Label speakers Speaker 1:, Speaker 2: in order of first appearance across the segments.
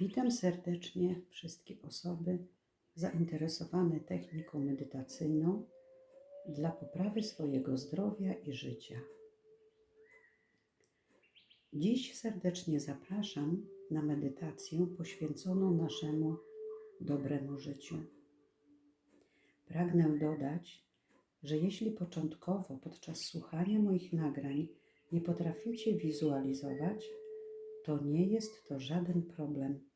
Speaker 1: Witam serdecznie wszystkie osoby zainteresowane techniką medytacyjną dla poprawy swojego zdrowia i życia. Dziś serdecznie zapraszam na medytację poświęconą naszemu dobremu życiu. Pragnę dodać, że jeśli początkowo podczas słuchania moich nagrań nie potraficie wizualizować, to nie jest to żaden problem.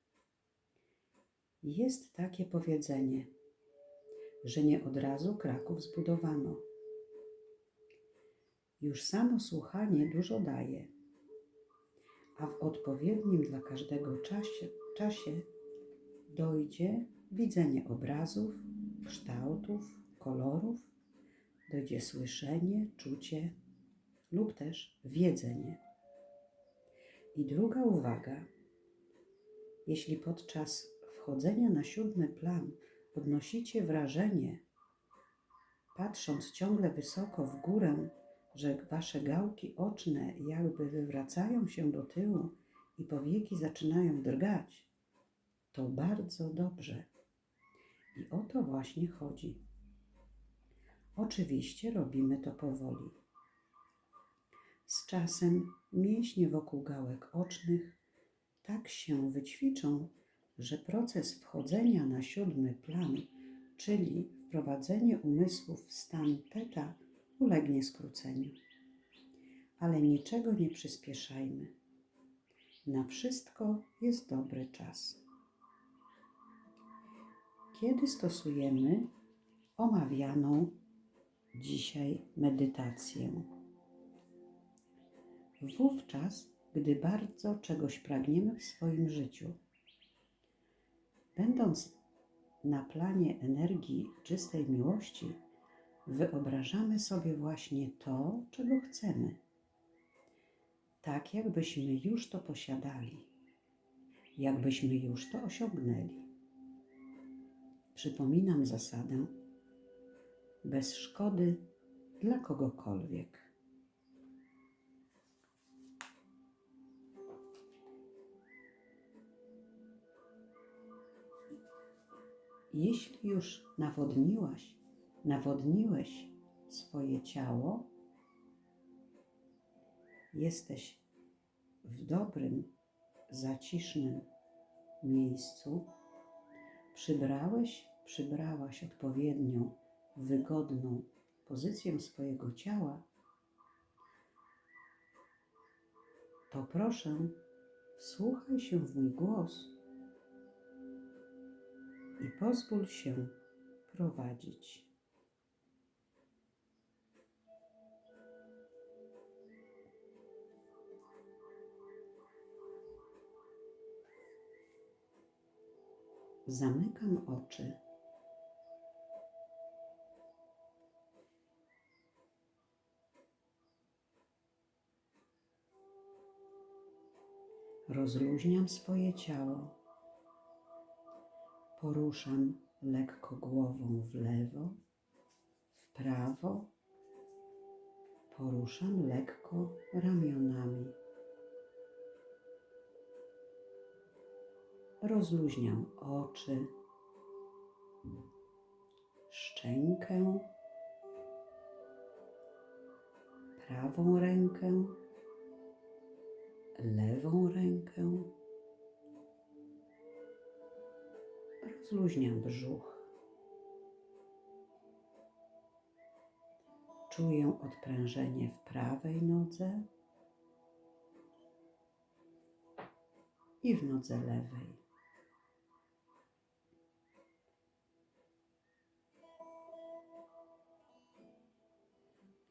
Speaker 1: Jest takie powiedzenie, że nie od razu Kraków zbudowano. Już samo słuchanie dużo daje, a w odpowiednim dla każdego czasie, czasie dojdzie widzenie obrazów, kształtów, kolorów, dojdzie słyszenie, czucie lub też wiedzenie. I druga uwaga. Jeśli podczas wchodzenia na siódmy plan odnosicie wrażenie, patrząc ciągle wysoko w górę, że wasze gałki oczne jakby wywracają się do tyłu i powieki zaczynają drgać, to bardzo dobrze. I o to właśnie chodzi. Oczywiście robimy to powoli. Z czasem mięśnie wokół gałek ocznych tak się wyćwiczą, że proces wchodzenia na siódmy plan, czyli wprowadzenie umysłów w stan teta, ulegnie skróceniu. Ale niczego nie przyspieszajmy. Na wszystko jest dobry czas. Kiedy stosujemy omawianą dzisiaj medytację? wówczas, gdy bardzo czegoś pragniemy w swoim życiu. Będąc na planie energii czystej miłości, wyobrażamy sobie właśnie to, czego chcemy. Tak, jakbyśmy już to posiadali, jakbyśmy już to osiągnęli. Przypominam zasadę bez szkody dla kogokolwiek. Jeśli już nawodniłaś, nawodniłeś swoje ciało, jesteś w dobrym, zacisznym miejscu, przybrałeś, przybrałaś odpowiednią, wygodną pozycję swojego ciała, to proszę, wsłuchaj się w mój głos i pozwól się prowadzić. Zamykam oczy. Rozluźniam swoje ciało. Poruszam lekko głową w lewo, w prawo. Poruszam lekko ramionami. Rozluźniam oczy, szczękę, prawą rękę, lewą rękę. Rozluźniam brzuch. Czuję odprężenie w prawej nodze i w nodze lewej.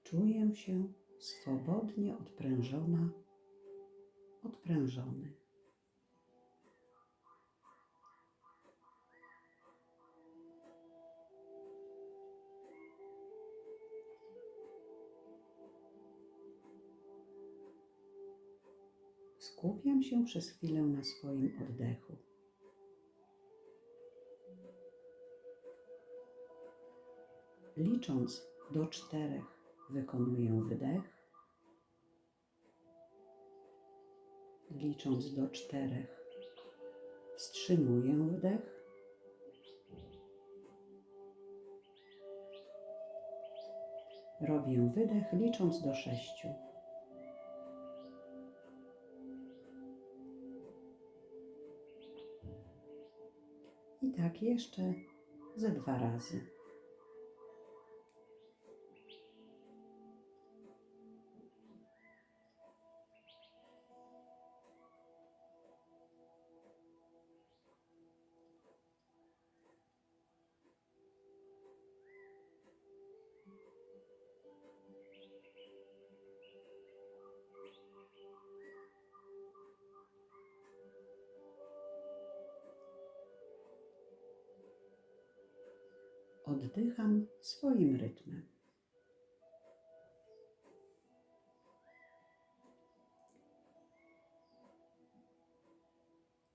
Speaker 1: Czuję się swobodnie odprężona, odprężony. Skupiam się przez chwilę na swoim oddechu. Licząc do czterech, wykonuję wydech. Licząc do czterech, Wstrzymuję wdech. Robię wydech licząc do sześciu. Tak jeszcze ze dwa razy. Oddycham swoim rytmem.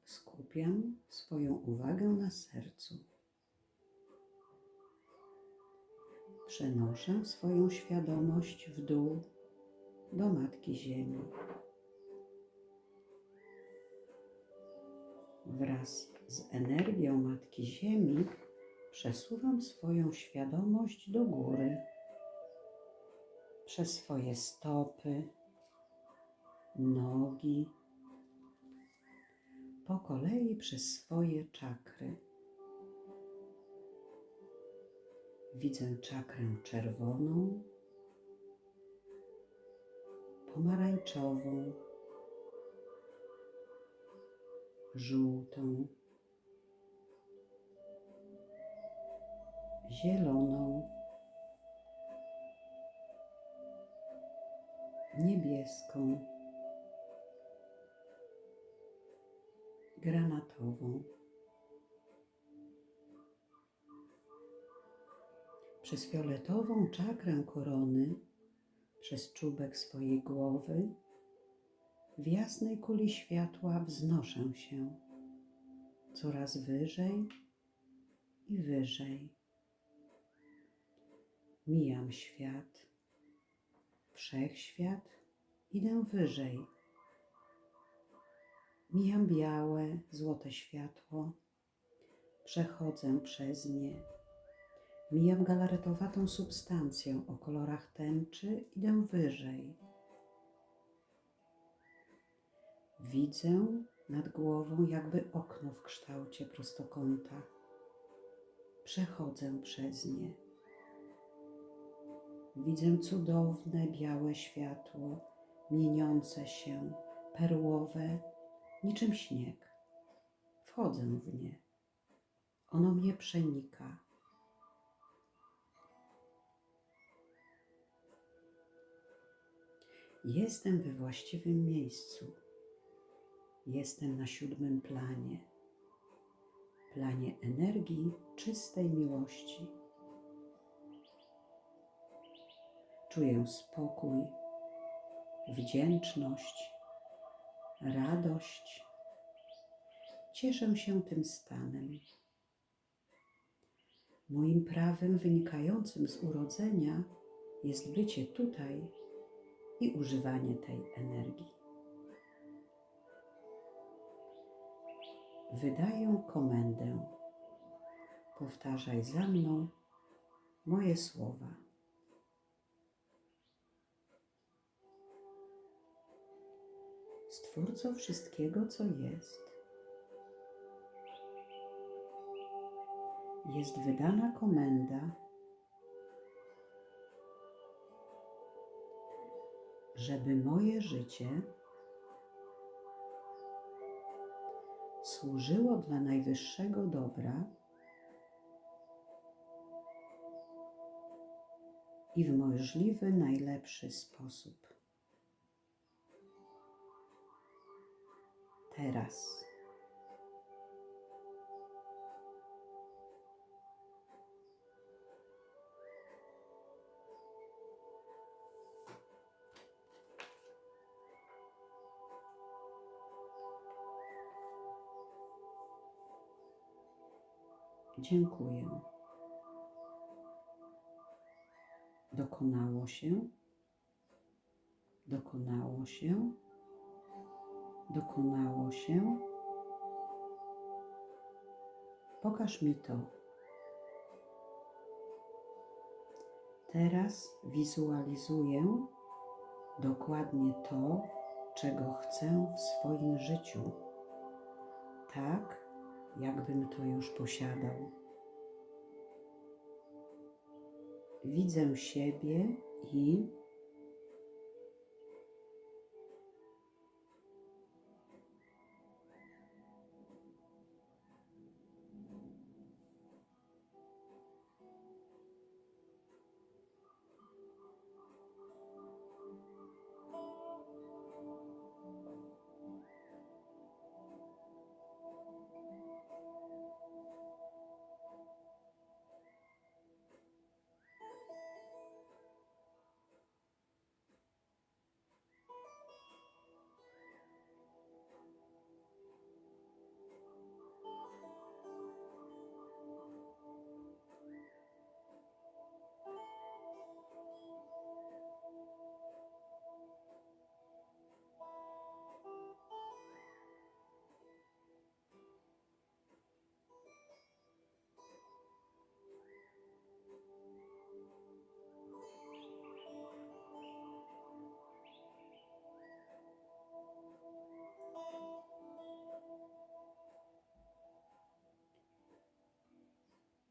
Speaker 1: Skupiam swoją uwagę na sercu. Przenoszę swoją świadomość w dół do Matki Ziemi. Wraz z energią Matki Ziemi przesuwam swoją świadomość do góry, przez swoje stopy, nogi, po kolei przez swoje czakry. Widzę czakrę czerwoną, pomarańczową, żółtą, zieloną, niebieską, granatową. Przez fioletową czakrę korony, przez czubek swojej głowy, w jasnej kuli światła wznoszę się coraz wyżej i wyżej. Mijam świat, wszechświat, idę wyżej. Mijam białe, złote światło, przechodzę przez nie. Mijam galaretowatą substancję o kolorach tęczy, idę wyżej. Widzę nad głową jakby okno w kształcie prostokąta. Przechodzę przez nie. Widzę cudowne białe światło, mieniące się, perłowe, niczym śnieg. Wchodzę w nie. Ono mnie przenika. Jestem we właściwym miejscu. Jestem na siódmym planie, planie energii czystej miłości. Czuję spokój, wdzięczność, radość. Cieszę się tym stanem. Moim prawem wynikającym z urodzenia jest bycie tutaj i używanie tej energii. Wydaję komendę. Powtarzaj za mną moje słowa. Stwórco wszystkiego, co jest, jest wydana komenda, żeby moje życie służyło dla najwyższego dobra i w możliwy najlepszy sposób. Teraz. Dziękuję. Dokonało się, dokonało się, dokonało się, Pokaż mi to. Teraz wizualizuję dokładnie to, czego chcę w swoim życiu, tak jakbym to już posiadał. Widzę siebie i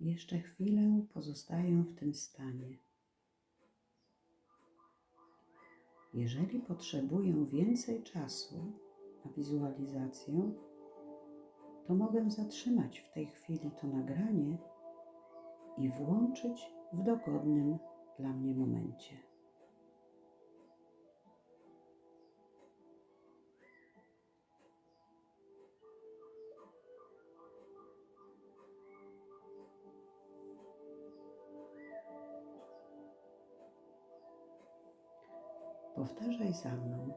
Speaker 1: Jeszcze chwilę pozostaję w tym stanie. Jeżeli potrzebuję więcej czasu na wizualizację, to mogę zatrzymać w tej chwili to nagranie i włączyć w dogodnym dla mnie momencie. Powtarzaj za mną.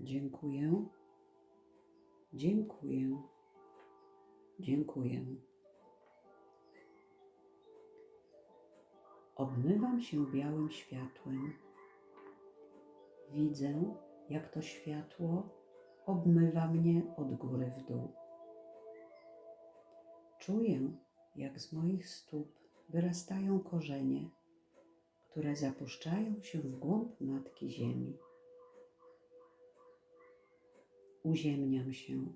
Speaker 1: Dziękuję, dziękuję, dziękuję. Obmywam się białym światłem. Widzę, jak to światło obmywa mnie od góry w dół. Czuję, jak z moich stóp wyrastają korzenie które zapuszczają się w głąb Matki Ziemi. Uziemniam się.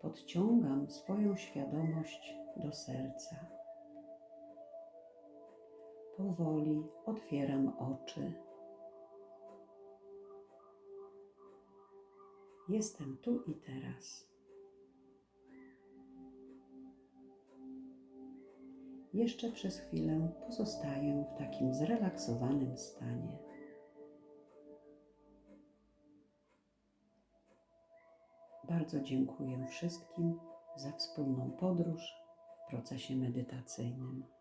Speaker 1: Podciągam swoją świadomość do serca. Powoli otwieram oczy. Jestem tu i teraz. Jeszcze przez chwilę pozostaję w takim zrelaksowanym stanie. Bardzo dziękuję wszystkim za wspólną podróż w procesie medytacyjnym.